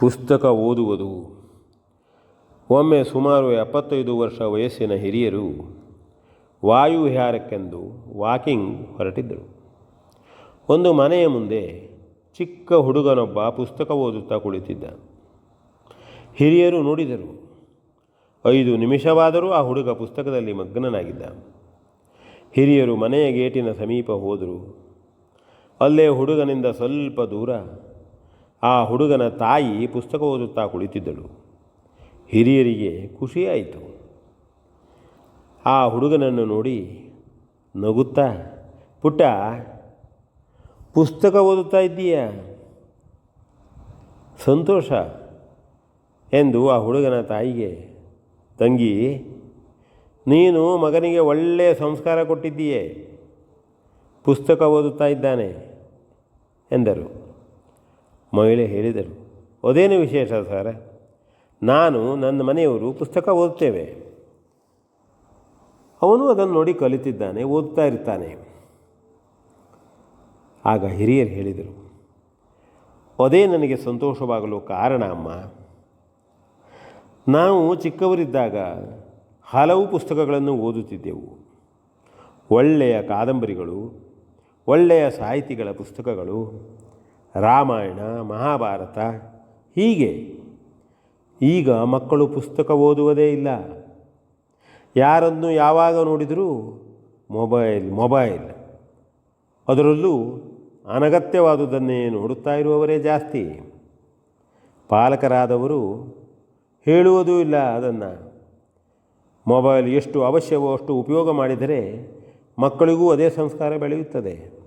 ಪುಸ್ತಕ ಓದುವುದು. ಒಮ್ಮೆ ಸುಮಾರು ಎಪ್ಪತ್ತೈದು ವರ್ಷ ವಯಸ್ಸಿನ ಹಿರಿಯರು ವಾಯುವಿಹಾರಕ್ಕೆಂದು ವಾಕಿಂಗ್ ಹೊರಟಿದ್ದರು. ಒಂದು ಮನೆಯ ಮುಂದೆ ಚಿಕ್ಕ ಹುಡುಗನೊಬ್ಬ ಪುಸ್ತಕ ಓದುತ್ತಾ ಕುಳಿತಿದ್ದ. ಹಿರಿಯರು ನೋಡಿದರು, ಐದು ನಿಮಿಷವಾದರೂ ಆ ಹುಡುಗ ಪುಸ್ತಕದಲ್ಲಿ ಮಗ್ನನಾಗಿದ್ದ. ಹಿರಿಯರು ಮನೆಯ ಗೇಟಿನ ಸಮೀಪ ಹೋದರು. ಅಲ್ಲೇ ಹುಡುಗನಿಂದ ಸ್ವಲ್ಪ ದೂರ ಆ ಹುಡುಗನ ತಾಯಿ ಪುಸ್ತಕ ಓದುತ್ತಾ ಕುಳಿತಿದ್ದಳು. ಹಿರಿಯರಿಗೆ ಖುಷಿಯಾಯಿತು ಆ ಹುಡುಗನನ್ನು ನೋಡಿ ನಗುತ್ತಾ, ಪುಟ್ಟ, ಪುಸ್ತಕ ಓದುತ್ತಾ ಇದ್ದೀಯಾ? ಸಂತೋಷ ಎಂದು ಆ ಹುಡುಗನ ತಾಯಿಗೆ ತಂಗಿ, ನೀನು ಮಗನಿಗೆ ಒಳ್ಳೆಯ ಸಂಸ್ಕಾರ ಕೊಟ್ಟಿದ್ದೀಯೇ, ಪುಸ್ತಕ ಓದುತ್ತಾ ಇದ್ದಾನೆ ಎಂದರು. ಮಹಿಳೆ ಹೇಳಿದರು ಅದೇನು ವಿಶೇಷ ಸರ್? ನಾನು ನನ್ನ ಮನೆಯವರು ಪುಸ್ತಕ ಓದುತ್ತೇವೆ. ಅವನು ಅದನ್ನು ನೋಡಿ ಕಲಿತಿದ್ದಾನೆ ಓದ್ತಾ ಇರ್ತಾನೆ. ಆಗ ಹಿರಿಯರು ಹೇಳಿದರು ಅದೇ ನನಗೆ ಸಂತೋಷವಾಗಲು ಕಾರಣ ಅಮ್ಮ. ನಾವು ಚಿಕ್ಕವರಿದ್ದಾಗ ಹಲವು ಪುಸ್ತಕಗಳನ್ನು ಓದುತ್ತಿದ್ದೆವು. ಒಳ್ಳೆಯ ಕಾದಂಬರಿಗಳು, ಒಳ್ಳೆಯ ಸಾಹಿತಿಗಳ ಪುಸ್ತಕಗಳು ರಾಮಾಯಣ, ಮಹಾಭಾರತ ಹೀಗೆ. ಈಗ ಮಕ್ಕಳು ಪುಸ್ತಕ ಓದುವುದೇ ಇಲ್ಲ. ಯಾರನ್ನು ಯಾವಾಗ ನೋಡಿದರೂ ಮೊಬೈಲ್ ಮೊಬೈಲ್. ಅದರಲ್ಲೂ ಅನಗತ್ಯವಾದುದನ್ನೇ ನೋಡುತ್ತಾ ಇರುವವರೇ ಜಾಸ್ತಿ. ಪಾಲಕರಾದವರು ಹೇಳುವುದೂ ಇಲ್ಲ ಅದನ್ನು. ಮೊಬೈಲ್ ಎಷ್ಟು ಅವಶ್ಯವೋ ಅಷ್ಟು ಉಪಯೋಗ ಮಾಡಿದರೆ ಮಕ್ಕಳಿಗೂ ಅದೇ ಸಂಸ್ಕಾರ ಬೆಳೆಯುತ್ತದೆ.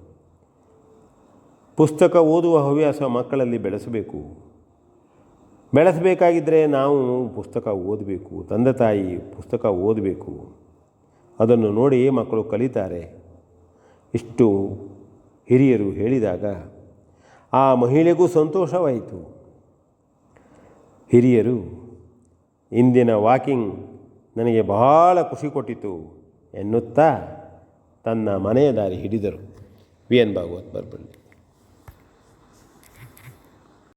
ಪುಸ್ತಕ ಓದುವ ಹವ್ಯಾಸ ಮಕ್ಕಳಲ್ಲಿ ಬೆಳೆಸಬೇಕು. ಬೆಳೆಸಬೇಕಾಗಿದ್ದರೆ ನಾವು ಪುಸ್ತಕ ಓದಬೇಕು, ತಂದೆ ತಾಯಿ ಪುಸ್ತಕ ಓದಬೇಕು. ಅದನ್ನು ನೋಡಿ ಮಕ್ಕಳು ಕಲಿತಾರೆ. ಇಷ್ಟು ಹಿರಿಯರು ಹೇಳಿದಾಗ ಆ ಮಹಿಳೆಗೂ ಸಂತೋಷವಾಯಿತು. ಹಿರಿಯರು, ಇಂದಿನ ವಾಕಿಂಗ್ ನನಗೆ ಬಹಳ ಖುಷಿ ಕೊಟ್ಟಿತು ಎನ್ನುತ್ತಾ ತನ್ನ ಮನೆಯ ದಾರಿ ಹಿಡಿದರು. V N Bhagwat Barballi